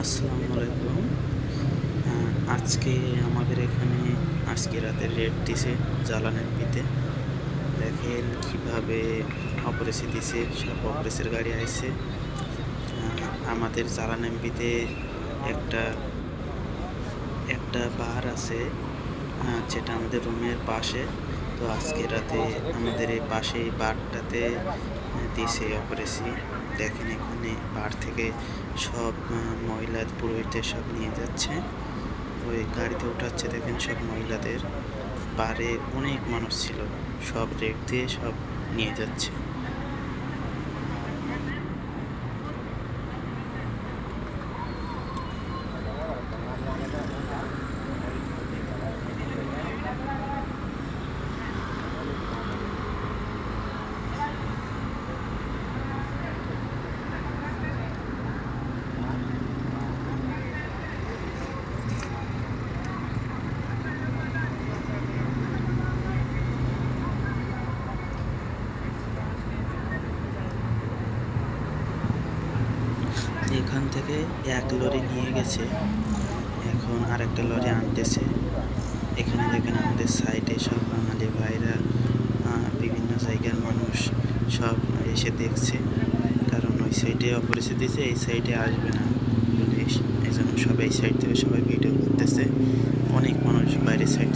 আসসালামু আলাইকুম আজকে আমাদের এখানে আজকে রাতে রেড দিছে জ্বালানের পিতে। দেখেন কীভাবে অপরেসি দিছে সব অপরেসের গাড়ি আহ, আমাদের জ্বালান এমপিতে একটা একটা বার আছে যেটা আমাদের রুমের পাশে। তো আজকে রাতে আমাদের এই পাশে বারটাতে দিছে অপারেসি দেখেন এখানে বার থেকে সব মহিলা পুরোহিতদের সব নিয়ে যাচ্ছে। ওই গাড়িতে উঠাচ্ছে, দেখেন সব মহিলাদের। পারে অনেক মানুষ ছিল, সব রেট দিয়ে সব নিয়ে যাচ্ছে। এখান থেকে এক লরি নিয়ে গেছে। এখন আরেকটা লরি আনতেছে। এখানে দেখেন আমাদের সাইডে সব বাঙালি ভাইরা বিভিন্ন জায়গার মানুষ সব এসে দেখছে। কারণ ওই সাইডে অপরিচিত দিছে এই সাইডে আসবে না পুলিশ। এই জন্য সবাই সাইড থেকে সবাই ভিডিও করতেছে। অনেক মানুষ বাইরের সাইড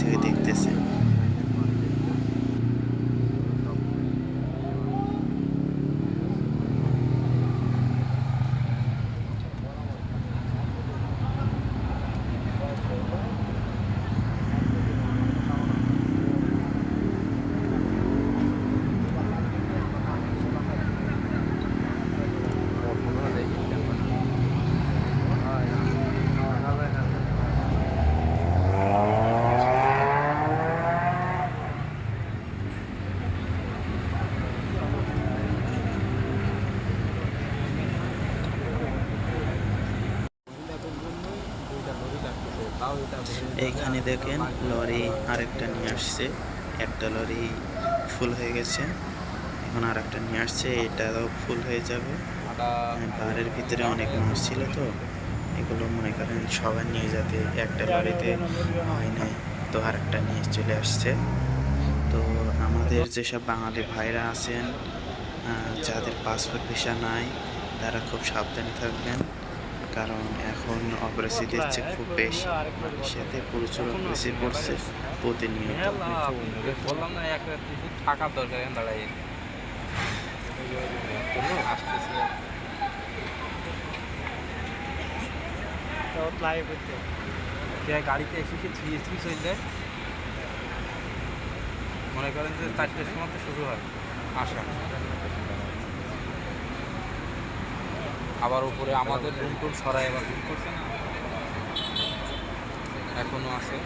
এইখানে দেখেন লরি আরেকটা নিয়ে আসছে। একটা লরি ফুল হয়ে গেছে। এখন আর একটা নিয়ে আসছে, এটাও ফুল হয়ে যাবে। বারের ভিতরে অনেক মানুষ ছিল তো, এগুলো মনে করেন সবাই নিয়ে যাতে একটা লরিতে হয় নাই, তো আর একটা নিয়ে চলে আসছে। তো আমাদের যেসব বাঙালি ভাইরা আছেন যাদের পাসপোর্ট ভিসা নাই, তারা খুব সাবধানে থাকবেন। কারণ এখন অপারেসি দিচ্ছে খুব বেশি। সাথে প্রচুর অপারেসি পড়ছে প্রতিনিয়ত। বললাম না এক রাত্রি থাকার দরকার দাঁড়াই। আসতেছি। গাড়িতে এসে কি থ্রি থ্রি চলে যায়। মনে করেন যে চারটের সময় তো শুরু হয় আসা। আবার উপরে আমাদের রুম টুম সরাই আবার এখনও করছে না? আছে।